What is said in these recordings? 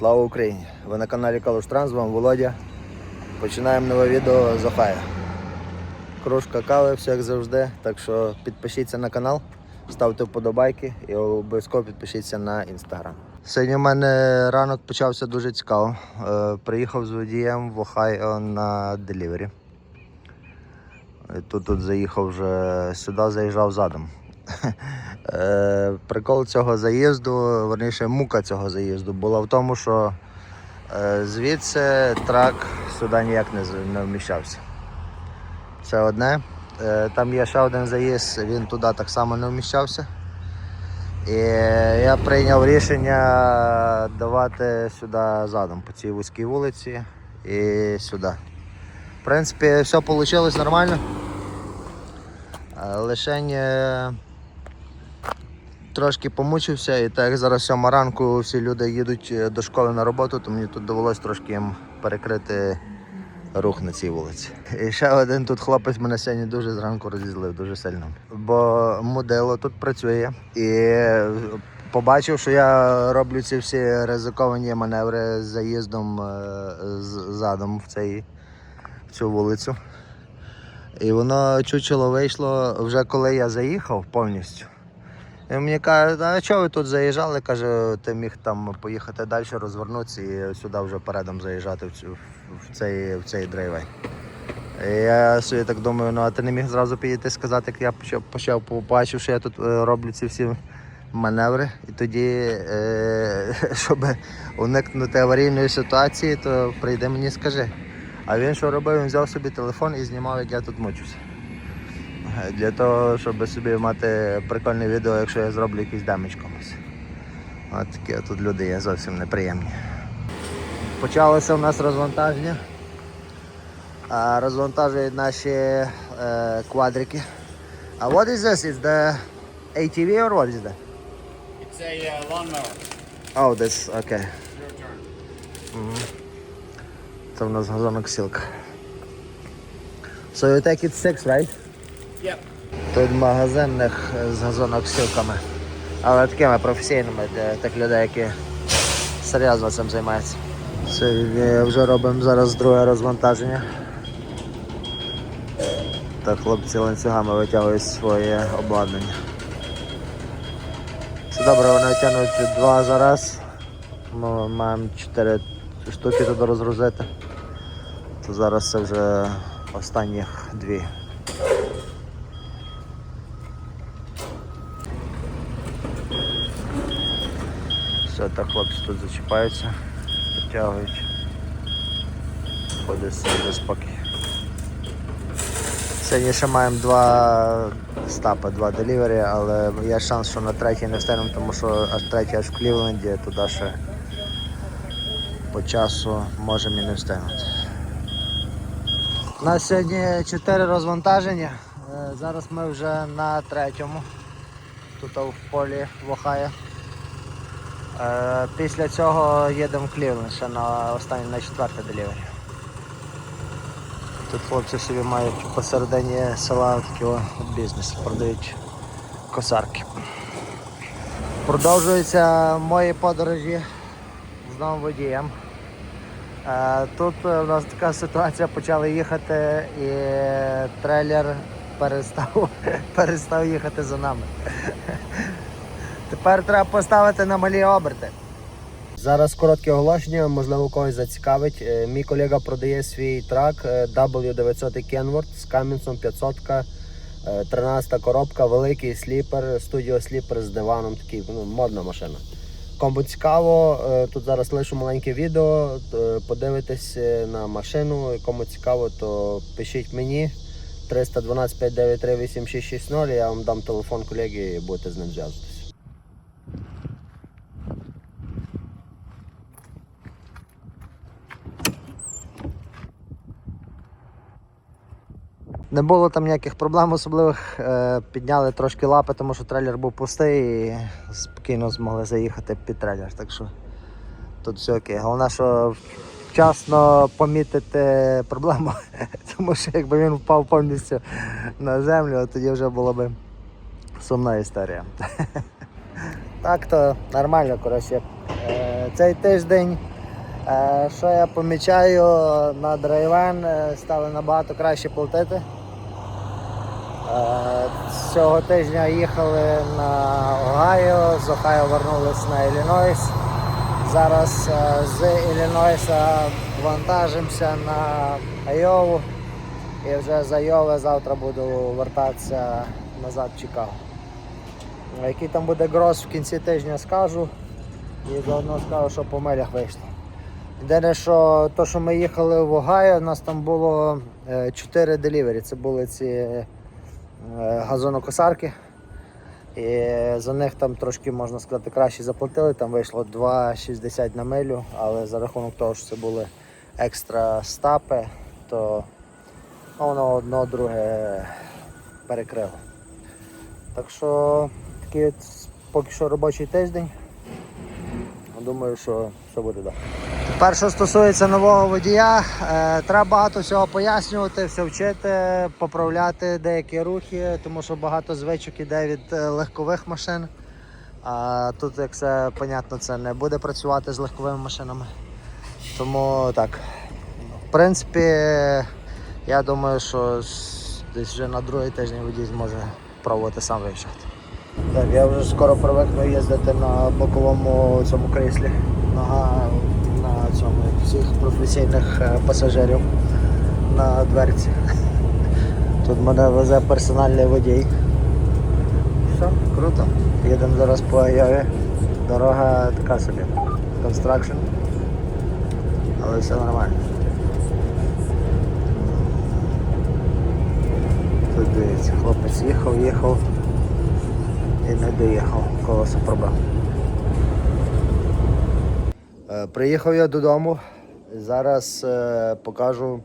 Слава Україні! Ви на каналі Калуш Транс, з вами Володя. Починаємо нове відео з Охая. Кружка кави, все як завжди. Так що підпишіться на канал, ставте вподобайки і обов'язково підпишіться на інстаграм. Сьогодні у мене ранок почався дуже цікаво. Е, приїхав з водієм в Охайо на делівері. Тут, тут заїхав вже сюди, заїжджав задом. Е, Прикол цього заїзду, верніше мука цього заїзду була в тому, що е, звідси трак сюди ніяк не, вміщався. Це одне. Е, Там є ще один заїзд, він туди так само не вміщався. І я прийняв рішення давати сюди задом по цій вузькій вулиці і сюди. В принципі, все вийшло нормально. Лишень трошки помучився, і так як зараз сьома ранку всі люди їдуть е, до школи на роботу, то мені тут довелося трошки їм перекрити рух на цій вулиці. І ще один тут хлопець мене сьогодні дуже зранку розізлив, дуже сильно. Бо модело тут працює і побачив, що я роблю ці всі ризиковані маневри з заїздом е, з- задом в, цей, в цю вулицю. І воно чучело вийшло вже коли я заїхав повністю. І мені каже, а чого ви тут заїжджали? Каже, ти міг там поїхати далі, розвернутися і сюди вже передом заїжджати в, цю, в, цей, в цей драйвей. Я собі так думаю, ну а ти не міг зразу підійти сказати, як я почав, почав побачив, що я тут е, роблю ці всі маневри. І тоді, е, щоб уникнути аварійної ситуації, то прийди мені і скажи. А він що робив? Він взяв собі телефон і знімав, як я тут мучуся. Для того, щоб собі мати прикольне відео, якщо я зроблю якийсь демедж комусь. От такі тут люди є зовсім неприємні. Почалося у нас розвантаження. Розвантажують наші е, квадрики. А what is this? Is the ATV or what is that? It's a uh, lawnmower. Oh, this, okay. Your turn. Це в нас газоноксілка. So you take it six, right? Yep. Тут магазинних з газоноксилками. Але такими професійними для тих людей, які серйозно цим займаються. Це вже робимо зараз друге розвантаження. Так хлопці ланцюгами витягують своє обладнання. Це добре, вони витягнуть два за раз. Ми маємо чотири штуки туди розгрузити. То зараз це вже останніх дві. Все, так хлопці тут зачіпаються, підтягують. Ходить собі спокій. Сьогодні ще маємо два стапи, два делівері, але є шанс, що на третій не встигнемо, тому що аж третій аж в Клівленді, туди ще по часу можемо і не встигнути. У нас сьогодні чотири розвантаження. Е, Зараз ми вже на третьому. Тут в полі в Охайо. Е, Після цього їдемо в Клівленд ще на останній на четверте делівері. Тут хлопці собі мають посередині села такий бізнес, продають косарки. Продовжуються мої подорожі з новим водієм. Е, Тут в нас така ситуація, почали їхати і трейлер перестав, перестав їхати за нами. Тепер треба поставити на малі оберти. Зараз коротке оголошення, можливо, когось зацікавить. Е, Мій колега продає свій трак е, W900 Kenworth з Камінсом 500, е, 13 коробка, великий сліпер, студіо сліпер з диваном, такий ну, модна машина. Кому цікаво, е, тут зараз лишу маленьке відео, подивитесь на машину. Кому цікаво, то пишіть мені 312 593 8660, я вам дам телефон колеги і будете з ним зв'язуватися. Не було там ніяких проблем особливих. Е, Підняли трошки лапи, тому що трейлер був пустий і спокійно змогли заїхати під трейлер. Так що тут все окей. Головне, що вчасно помітити проблему, тому що якби він впав повністю на землю, тоді вже була б сумна історія. Так то нормально, коротше. Е, Цей тиждень Е, Що я помічаю, на драйвен стали набагато краще платити. Е, Цього тижня їхали на Огайо, з Огайо вернулись на Іллінойс. Зараз е, з Іллінойса вантажимося на Айову. І вже з Айови завтра буду вертатися назад в Чикаго. Який там буде гроз в кінці тижня скажу. І заодно скажу, що по милях вийшло. Єдине, що то, що ми їхали в Огайо, у нас там було 4 делівері. Це були ці е, газонокосарки. І за них там трошки, можна сказати, краще заплатили. Там вийшло 2,60 на милю, але за рахунок того, що це були екстра стапи, то ну, воно одно друге перекрило. Так що такий поки що робочий тиждень. Думаю, що все буде добре. Що стосується нового водія, е, треба багато всього пояснювати, все вчити, поправляти деякі рухи, тому що багато звичок іде від е, легкових машин. А тут, як все понятно, це не буде працювати з легковими машинами. Тому так. В принципі, я думаю, що десь вже на другий тиждень водій зможе пробувати сам виїжджати. Так, я вже скоро привикну їздити на боковому цьому кріслі. Нога на цьому як всіх професійних е, пасажирів на дверці. Тут мене везе персональний водій. Все, круто. Їдемо зараз по Айові. Дорога така собі. Construction. Але все нормально. Тут дивіться, хлопець їхав, їхав і не доїхав, колесо пробив. Е, Приїхав я додому. Зараз е, покажу,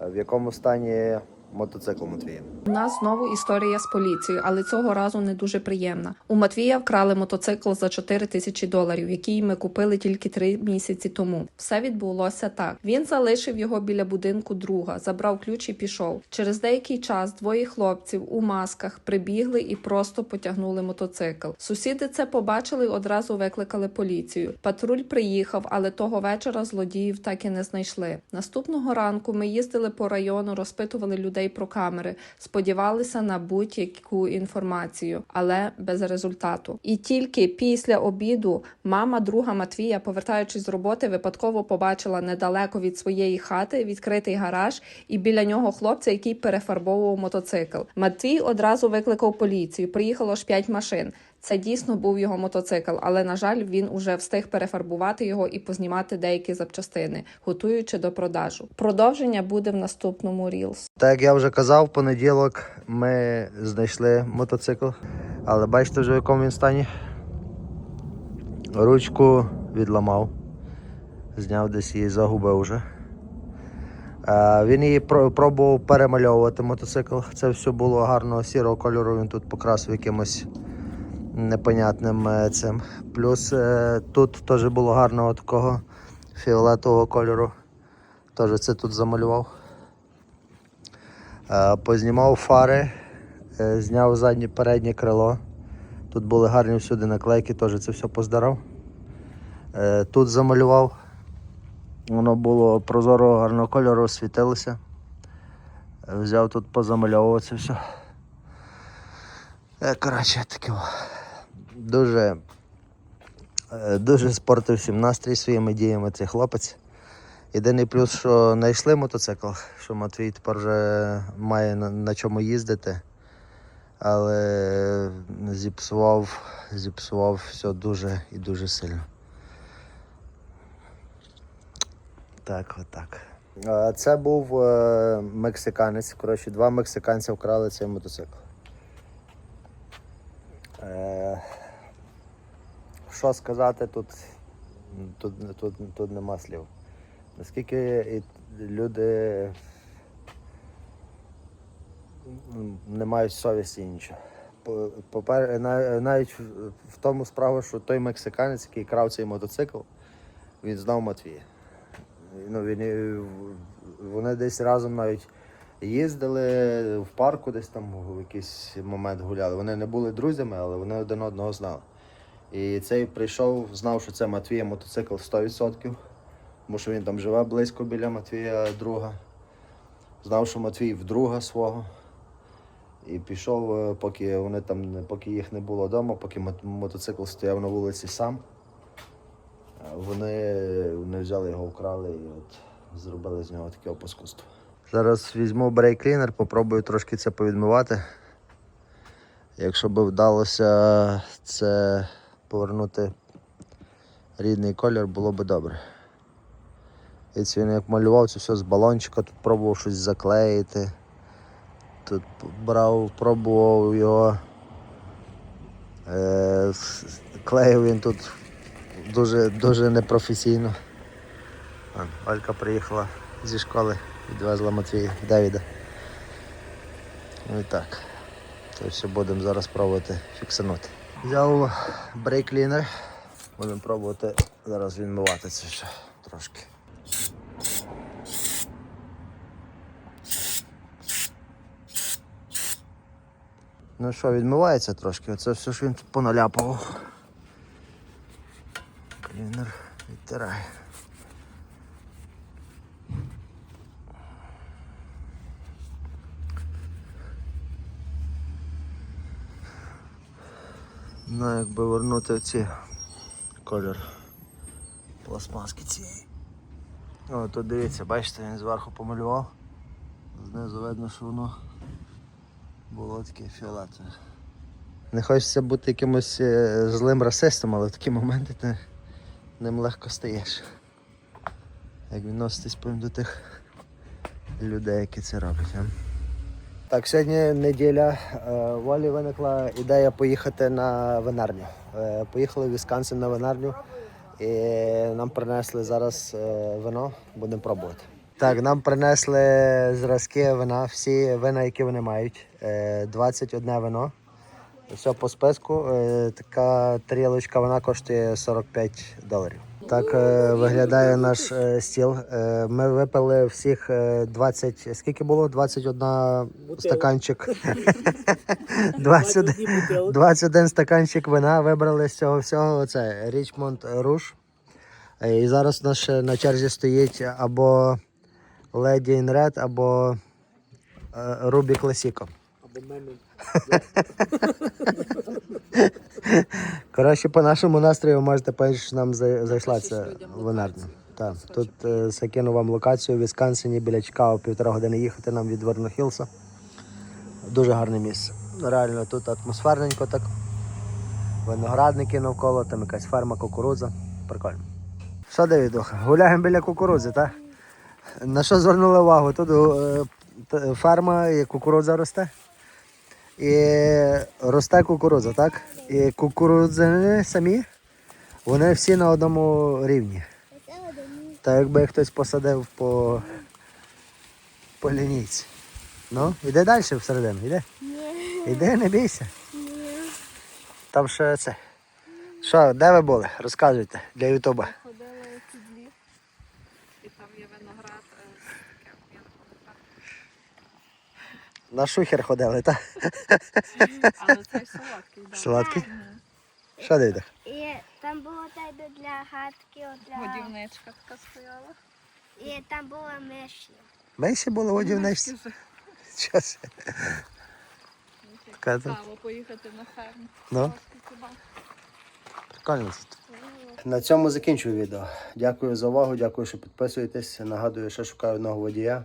е, в якому стані мотоцикл Матвія. У нас знову історія з поліцією, але цього разу не дуже приємна. У Матвія вкрали мотоцикл за 4 тисячі доларів, який ми купили тільки три місяці тому. Все відбулося так. Він залишив його біля будинку друга, забрав ключ і пішов. Через деякий час двоє хлопців у масках прибігли і просто потягнули мотоцикл. Сусіди це побачили і одразу викликали поліцію. Патруль приїхав, але того вечора злодіїв так і не знайшли. Наступного ранку ми їздили по району, розпитували людей про камери, сподівалися на будь-яку інформацію, але без результату. І тільки після обіду мама друга Матвія, повертаючись з роботи, випадково побачила недалеко від своєї хати відкритий гараж і біля нього хлопця, який перефарбовував мотоцикл. Матвій одразу викликав поліцію. Приїхало ж п'ять машин. Це дійсно був його мотоцикл, але на жаль, він уже встиг перефарбувати його і познімати деякі запчастини, готуючи до продажу. Продовження буде в наступному Reels. Так як я вже казав, в понеділок ми знайшли мотоцикл, але бачите вже в якому він стані. Ручку відламав, зняв десь її загубив вже. Він її про- пробував перемальовувати мотоцикл. Це все було гарного сірого кольору, він тут покрасив якимось непонятним е, цим. Плюс е, тут теж було гарного такого фіолетового кольору. Теж це тут замалював. Е, Познімав фари, зняв заднє переднє крило. Тут були гарні всюди наклейки, теж це все поздарав. Тут замалював. Воно було прозорого гарного кольору, світилося. Е, Взяв тут позамальовував це все. Коротше, таке. Дуже, е, дуже спортив всім настрій своїми діями цей хлопець. Єдиний плюс, що знайшли мотоцикл, що Матвій тепер вже має на, на чому їздити. Але зіпсував, зіпсував все дуже і дуже сильно. Так, отак. Е, Це був е, мексиканець. Коротше, два мексиканця вкрали цей мотоцикл. Е, Що сказати тут, тут, тут, тут нема слів. Наскільки люди не мають совісті і нічого. По- Попер, навіть в тому справа, що той мексиканець, який крав цей мотоцикл, він знав Матвія. Ну, він, вони десь разом навіть їздили в парку, десь там в якийсь момент гуляли. Вони не були друзями, але вони один одного знали. І цей прийшов, знав, що це Матвія мотоцикл 100%, тому що він там живе близько біля Матвія друга. Знав, що Матвій вдруга свого. І пішов, е, поки вони там поки їх не було вдома, поки мотоцикл стояв на вулиці сам. е, Вони, вони взяли його, вкрали і от зробили з нього таке опаскудство. Зараз візьму брейклінер, попробую трошки це повідмивати. Якщо би вдалося це повернути рідний колір, було би добре. І це він як малював це все з балончика, тут пробував щось заклеїти. Тут брав, пробував його. Е, клеїв він тут дуже, дуже непрофесійно. Олька приїхала зі школи, відвезла Матвія Девіда. Ну і так. То все будемо зараз пробувати фіксанути. Взяв брейклінер. Будемо пробувати зараз відмивати це ще трошки. Ну що, відмивається трошки. Оце все, що він тут поналяпав. Клінер відтирає. Ну, якби вернути ці колір пластмаски цієї. О, тут дивіться, бачите, він зверху помалював. Знизу видно, що воно було таке фіолетове. Не хочеться бути якимось е, злим расистом, але в такі моменти ти ним легко стаєш. Як відноситись до тих людей, які це роблять. Так, сьогодні неділя. Е, В Олі виникла ідея поїхати на винарню. Е, Поїхали в Вісконсин на винарню і нам принесли зараз е, вино, будемо пробувати. Так, нам принесли зразки вина, всі вина, які вони мають. Е, 21 вино. Все по списку. Е, Така тарілочка вона коштує 45 доларів. Так е, виглядає наш е, стіл. Е, Ми випили всіх е, 20, скільки було? 21 стаканчик. 21, 21 стаканчик вина вибрали з цього всього. Оце Річмонд Руш. Е, І зараз у нас ще на черзі стоїть або in Red, або е, Ruby Classico. Коротше, по нашому настрою можете що нам за- зайшла ця винарня. Так, тут е, закину вам локацію в Вісконсині біля Чикаго, півтора години їхати нам від Вернохілса. Дуже гарне місце. Реально тут атмосферненько так. Виноградники навколо, там якась ферма кукурудза. Прикольно. Що, Давідуха, гуляємо біля кукурудзи, так? На що звернули увагу? Тут е, ферма і кукурудза росте. І росте кукурудза, так? І кукурудзини самі, вони всі на одному рівні. Так якби хтось посадив по, по лінійці. Ну, іди далі всередину, іди. Іди, не бійся. Там ще це. Що, де ви були? Розказуйте для Ютуба. Ходили ці дві, і там є виноград. е, На шухер ходили, так? Але цей солодкий. да. Солодкий? Що дійде? І там було тайда для гадки, от для... Годівничка така стояла. і там була миші. Ми ще були водівничці. Що це? Така тут. Цікаво поїхати на ферму. Ну. Прикольно тут. На цьому закінчую відео. Дякую за увагу, дякую, що підписуєтесь. Нагадую, що шукаю одного водія.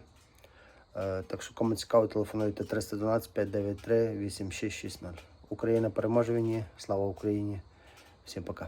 Е, Так що кому цікаво, телефонуйте 312 593 8660. Україна переможе війні. Слава Україні. Всім пока.